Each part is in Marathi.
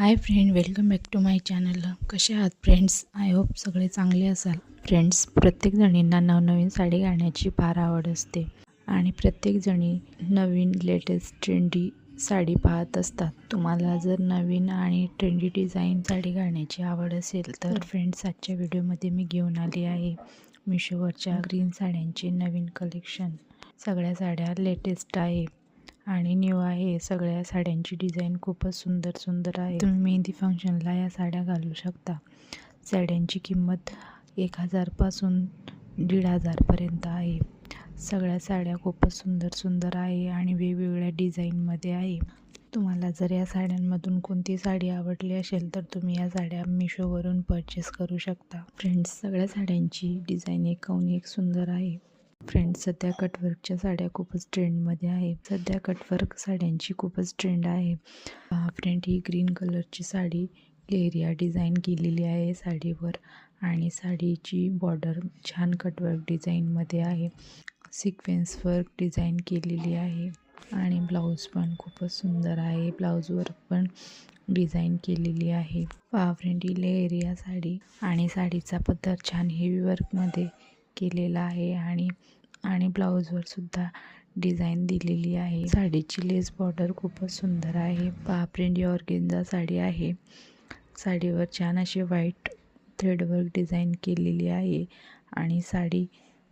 Hi friend welcome back to my channel कसे आहात फ्रेंड्स आय होप सगळे चांगले असाल. फ्रेंड्स प्रत्येकजणींना नवनवीन साडी घालण्याची फार आवड असते. आणि प्रत्येकजणी नवीन लेटेस्ट ट्रेंडी साडी पाहत असतात. तुम्हाला जर नवीन आणि ट्रेंडी डिझाईन साडी घालण्याची आवड असेल तर फ्रेंड्स आजच्या व्हिडिओमध्ये मी घेऊन आली आहे मिशोवरच्या ग्रीन साड्यांचे नवीन कलेक्शन सगळ्या साड्या लेटेस्ट आहे. आणि न्यू आहे. सगळ्या साड्यांची डिझाईन खूपच सुंदर सुंदर आहे. तुम्ही मेहंदी फंक्शनला या साड्या घालू शकता. साड्यांची किंमत एक हजारपासून दीड हजारपर्यंत आहे. सगळ्या साड्या खूपच सुंदर सुंदर आहे आणि वेगवेगळ्या डिझाईनमध्ये आहे. तुम्हाला जर या साड्यांमधून कोणती साडी आवडली असेल तर तुम्ही या साड्या मिशोवरून परचेस करू शकता. फ्रेंड्स सगळ्या साड्यांची डिझाईन एकाहून एक सुंदर आहे. फ्रेंड्स सध्या कटवर्कच्या साड्या खूपच ट्रेंडमध्ये आहे सध्या कटवर्क साड्यांची खूपच ट्रेंड आहे. फ्रेंड ही ग्रीन कलरची साडी लेरिया डिझाईन केलेली आहे साडीवर आणि साडीची बॉर्डर छान कटवर्क डिझाईनमध्ये आहे. सिक्वेन्स वर्क डिझाईन केलेली आहे आणि ब्लाऊज पण खूपच सुंदर आहे. ब्लाऊजवर पण डिझाईन केलेली आहे. फ्रेंड ही लेरिया साडी आणि साडीचा पदर छान हेवी वर्कमध्ये केलेला आहे आणि आणि ब्लाऊजवर सुद्धा डिझाईन दिलेली आहे. साडीची लेस बॉर्डर खूपच सुंदर आहे. पहा प्रिंट ऑर्गेन्झा साडी आहे. साडीवर छान अशी व्हाईट थ्रेडवर्क डिझाईन केलेली आहे आणि साडी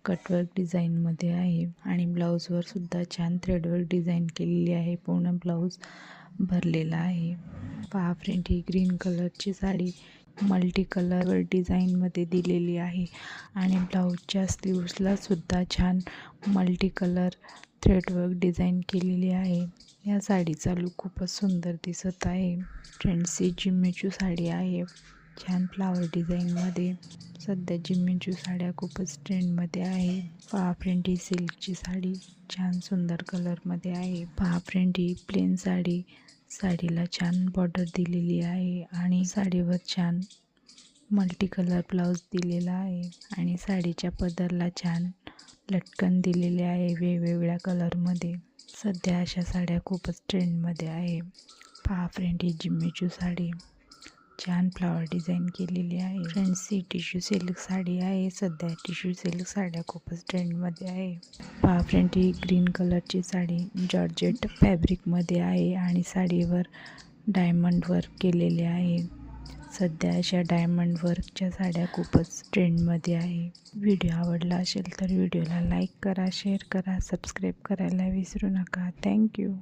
कटवर्क डिझाईनमध्ये आहे. आणि ब्लाऊजवर सुद्धा छान थ्रेडवर्क डिझाईन केलेली आहे. पूर्ण ब्लाऊज भरलेला आहे. पहा फ्रेंड ही ग्रीन कलरची साडी मल्टी कलर डिझाईनमध्ये दिलेली आहे. आणि ब्लाऊजच्या स्लीव्सला सुद्धा छान मल्टी कलर थ्रेडवर्क डिझाईन केलेली आहे. या साडीचा लूक खूपच सुंदर दिसत आहे. फ्रेंड्स ही जिम्मेची साडी आहे. छान फ्लावर डिझाईनमध्ये सध्या जिम्मीचू साड्या खूपच ट्रेंडमध्ये आहे. पहा फ्रेंड ही सिल्कची साडी छान सुंदर कलरमध्ये आहे. पहा फ्रेंड ही प्लेन साडी साडीला छान बॉर्डर दिलेली आहे आणि साडीवर छान मल्टी कलर ब्लाऊज दिलेला आहे आणि साडीच्या पदरला छान लटकन दिलेले आहे वेगवेगळ्या कलरमध्ये सध्या अशा साड्या खूपच ट्रेंडमध्ये आहे. पहा फ्रेंड ही जिम्मीचू साडी. छान फ्लावर डिझाईन केलेली आहे. फ्रेंड्स ही टिश्यू सिल्क साडी आहे. सध्या टिश्यू सिल्क साड्या खूपच ट्रेंडमध्ये आहे. पहा फ्रेंड ही ग्रीन कलरची साडी. जॉर्जेट फॅब्रिकमध्ये आहे आणि साडीवर डायमंड वर्क केलेले आहे. सध्या अशा डायमंड वर्कच्या साड्या खूपच ट्रेंडमध्ये आहे. व्हिडिओ आवडला असेल तर व्हिडिओला लाईक करा शेअर करा सबस्क्राईब करायला विसरू नका. थँक्यू